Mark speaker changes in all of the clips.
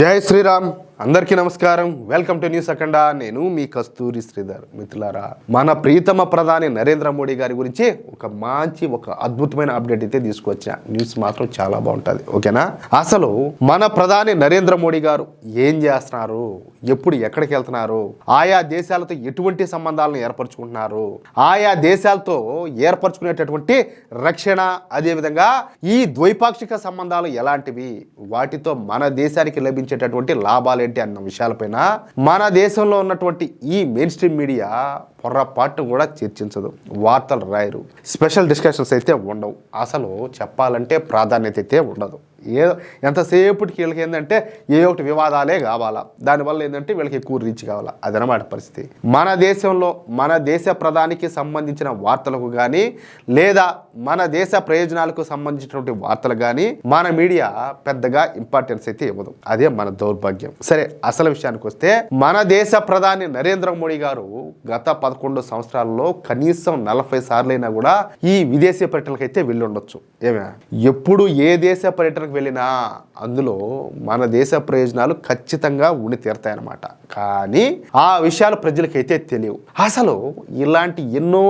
Speaker 1: జై శ్రీరామ్. అందరికీ నమస్కారం. వెల్కమ్ టు న్యూస్ అఖండ నేను మీ కస్తూరి శ్రీధర్. మిత్రులారా మన ప్రీతమ ప్రధాని నరేంద్ర మోడీ గారి గురించి ఒక మంచి ఒక అద్భుతమైన అప్డేట్ అయితే తీసుకొచ్చా. న్యూస్ మాత్రం చాలా బాగుంటుంది. ఓకేనా? అసలు మన ప్రధాని నరేంద్ర మోడీ గారు ఏం చేస్తున్నారు? ఎప్పుడు ఎక్కడికి వెళ్తున్నారు? ఆయా దేశాలతో ఎటువంటి సంబంధాలను ఏర్పరచుకుంటున్నారు? ఆయా దేశాలతో ఏర్పరచుకునేటటువంటి రక్షణ అదేవిధంగా ఈ ద్వైపాక్షిక సంబంధాలు ఎలాంటివి? వాటితో మన దేశానికి లభించేటటువంటి లాభాలు ఏంటి అన్న విషయాలపైన మన దేశంలో ఉన్నటువంటి ఈ మెయిన్ స్ట్రీమ్ మీడియా పొర్రపాటు కూడా చర్చించదు. వార్తలు రాయరు. స్పెషల్ డిస్కషన్స్ అయితే ఉండవు. అసలు చెప్పాలంటే ప్రాధాన్యత అయితే ఉండదు. ఏ ఎంతసేపటికి వీళ్ళకి ఏంటంటే ఏ ఒకటి వివాదాలే కావాలా? దానివల్ల ఏంటంటే వీళ్ళకి ఎక్కువ రీచ్ కావాలా? అదనమాట పరిస్థితి. మన దేశంలో మన దేశ ప్రధానికి సంబంధించిన వార్తలకు కానీ లేదా మన దేశ ప్రయోజనాలకు సంబంధించినటువంటి వార్తలు కానీ మన మీడియా పెద్దగా ఇంపార్టెన్స్ అయితే ఇవ్వదు. అదే మన దౌర్భాగ్యం. సరే అసలు విషయానికి వస్తే మన దేశ ప్రధాని నరేంద్ర మోడీ గారు గత పదకొండు సంవత్సరాల్లో కనీసం నలభై సార్లైనా కూడా ఈ విదేశీ పర్యటనకైతే వెళ్ళి ఉండొచ్చు. ఏమే? ఎప్పుడు ఏ దేశ పర్యటన పర్యటనకు వెళ్ళినా అందులో మన దేశ ప్రయోజనాలు ఖచ్చితంగా ఉండి తీరతాయన్నమాట. కానీ ఆ విషయాలు ప్రజలకైతే తెలియవు. అసలు ఇలాంటి ఎన్నో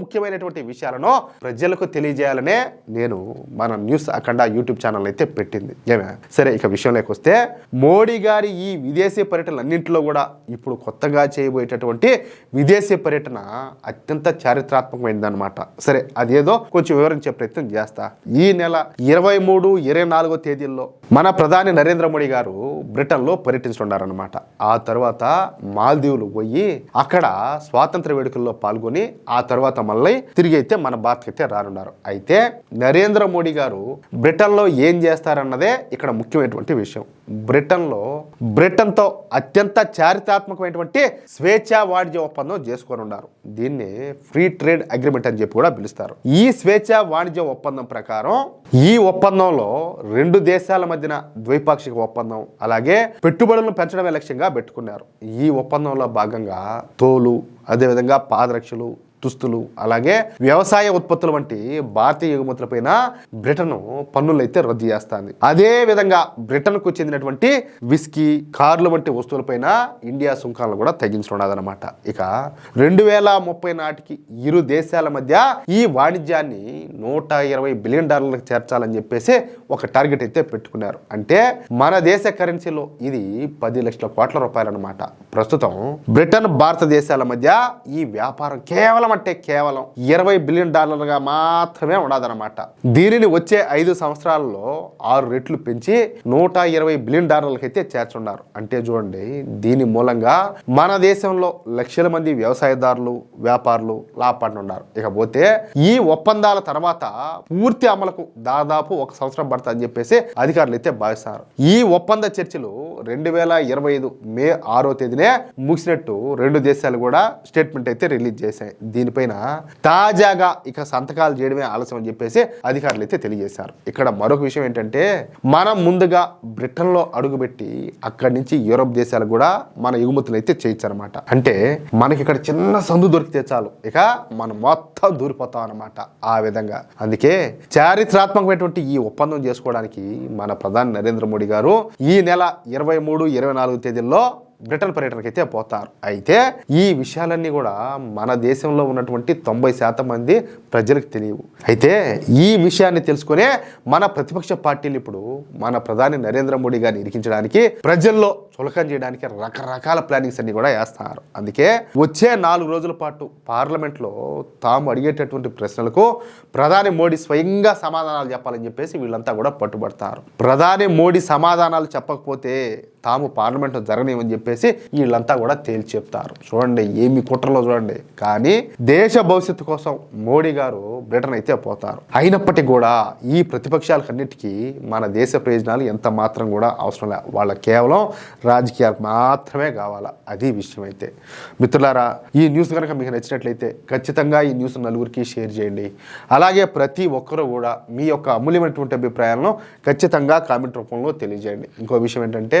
Speaker 1: ముఖ్యమైనటువంటి విషయాలను ప్రజలకు తెలియజేయాలనే నేను మన న్యూస్ అఖండ యూట్యూబ్ ఛానల్ అయితే పెట్టింది. ఏమే? సరే ఇక విషయంలోకి వస్తే మోడీ గారి ఈ విదేశీ పర్యటనలన్నింటిలో కూడా ఇప్పుడు కొత్తగా చేయబోయేటటువంటి విదేశీ పర్యటన అత్యంత చారిత్రాత్మకమైనదన్నమాట సరే అదేదో కొంచెం వివరించే ప్రయత్నం చేస్తా. ఈ నెల ఇరవై మూడు ఇరవై నాలుగు తేదీల్లో మన ప్రధాని నరేంద్ర మోడీ గారు బ్రిటన్లో పర్యటించున్నారనమాట ఆ తర్వాత మాల్దీవులు పోయి అక్కడ స్వాతంత్ర వేడుకల్లో పాల్గొని ఆ తర్వాత మళ్ళీ తిరిగి అయితే మన భారత్కి అయితే రానున్నారు. అయితే నరేంద్ర మోడీ గారు బ్రిటన్లో ఏం చేస్తారన్నదే ఇక్కడ ముఖ్యమైనటువంటి విషయం. బ్రిటన్లో బ్రిటన్తో అత్యంత చారిత్రాత్మకమైనటువంటి స్వేచ్ఛా వాణిజ్య ఒప్పందం చేసుకొని ఉన్నారు దీన్ని ఫ్రీ ట్రేడ్ అగ్రిమెంట్ అని చెప్పి కూడా పిలుస్తారు. ఈ స్వేచ్ఛా వాణిజ్య ఒప్పందం ప్రకారం ఈ ఒప్పందంలో రెండు దేశాల మధ్య మధ్యన ద్వైపాక్షిక ఒప్పందం అలాగే పెట్టుబడులను పెంచడమే లక్ష్యంగా పెట్టుకున్నారు. ఈ ఒప్పందంలో భాగంగా తోలు అదేవిధంగా పాదరక్షలు దుస్తులు అలాగే వ్యవసాయ ఉత్పత్తులు వంటి భారతీయ ఎగుమతులపైన బ్రిటన్ పన్నులు అయితే రద్దు చేస్తుంది. అదే విధంగా బ్రిటన్కు చెందినటువంటి విస్కీ కార్లు వంటి వస్తువులపైన ఇండియా సుంకాలను కూడా తగ్గించున్నదన్నమాట ఇక రెండు వేల ముప్పై నాటికి ఇరు దేశాల మధ్య ఈ వాణిజ్యాన్ని నూట ఇరవై బిలియన్ డాలర్లకు చేర్చాలని చెప్పేసి ఒక టార్గెట్ అయితే పెట్టుకున్నారు. అంటే మన దేశ కరెన్సీలో ఇది పది లక్షల కోట్ల రూపాయలు అనమాట ప్రస్తుతం బ్రిటన్ భారతదేశాల మధ్య ఈ వ్యాపారం కేవలం అంటే కేవలం ఇరవై బిలియన్ డాలర్గా మాత్రమే ఉండదన్నమాట. దీనిని వచ్చే ఐదు సంవత్సరాలలో ఆరు రెట్లు పెంచి నూట ఇరవై బిలియన్ డాలర్లకు అయితే చేర్చున్నారు. అంటే చూడండి దీని మూలంగా మన దేశంలో లక్షల మంది వ్యవసాయదారులు వ్యాపారులు లాభపడుతున్నారు. ఇకపోతే ఈ ఒప్పందాల తర్వాత పూర్తి అమలుకు దాదాపు ఒక సంవత్సరం పడుతుంది అని చెప్పేసి అధికారులు అయితే భావిస్తారు ఈ ఒప్పంద చర్చలు రెండు వేల ఇరవై ఐదు మే ఆరో తేదీనే ముగిసినట్టు రెండు దేశాలు కూడా స్టేట్మెంట్ అయితే రిలీజ్ చేశాయి. దీనిపైన తాజాగా ఇక సంతకాలు చేయడమే ఆలస్యం అని చెప్పేసి అధికారులు అయితే తెలియజేశారు. ఇక్కడ మరొక విషయం ఏంటంటే మనం ముందుగా బ్రిటన్లో అడుగుపెట్టి అక్కడి నుంచి యూరోప్ దేశాలు కూడా మన ఎగుమతులు అయితే చేయొచ్చనమాట అంటే మనకి ఇక్కడ చిన్న సందు దొరికితే చాలు. ఇక మనం మొత్తం దూరిపోతాం అనమాట ఆ విధంగా. అందుకే చారిత్రాత్మకమైనటువంటి ఈ ఒప్పందం చేసుకోవడానికి మన ప్రధాని నరేంద్ర మోడీ గారు ఈ నెల ఇరవై మూడు ఇరవై నాలుగు తేదీల్లో బ్రిటన్ పర్యటనకి అయితే పోతారు. అయితే ఈ విషయాలన్నీ కూడా మన దేశంలో ఉన్నటువంటి తొంభై శాతం మంది ప్రజలకు తెలియవు. అయితే ఈ విషయాన్ని తెలుసుకునే మన ప్రతిపక్ష పార్టీలు ఇప్పుడు మన ప్రధాని నరేంద్ర మోడీ గారిని ఇరికించడానికి ప్రజల్లో చులకం చేయడానికి రకరకాల ప్లానింగ్స్ అన్ని కూడా వేస్తున్నారు. అందుకే వచ్చే నాలుగు రోజుల పాటు పార్లమెంట్లో తాము అడిగేటటువంటి ప్రశ్నలకు ప్రధాని మోడీ స్వయంగా సమాధానాలు చెప్పాలని చెప్పేసి వీళ్ళంతా కూడా పట్టుబడతారు. ప్రధాని మోడీ సమాధానాలు చెప్పకపోతే తాము పార్లమెంట్లో జరగనేమని చెప్పేసి వీళ్ళంతా కూడా తేల్చి చెప్తారు చూడండి ఏమి కుట్రలో చూడండి. కానీ దేశ భవిష్యత్తు కోసం మోడీ గారు బ్రిటన్ అయితే పోతారు. అయినప్పటికీ కూడా ఈ ప్రతిపక్షాలకన్నిటికీ మన దేశ ప్రయోజనాలు ఎంత మాత్రం కూడా అవసరం లే. వాళ్ళ కేవలం రాజకీయాలకు మాత్రమే కావాలా? అది విషయం అయితే. మిత్రులారా ఈ న్యూస్ కనుక మీకు నచ్చినట్లయితే ఖచ్చితంగా ఈ న్యూస్ నలుగురికి షేర్ చేయండి. అలాగే ప్రతి ఒక్కరూ కూడా మీ యొక్క అమూల్యమైనటువంటి అభిప్రాయాలను ఖచ్చితంగా కామెంట్ రూపంలో తెలియజేయండి. ఇంకో విషయం ఏంటంటే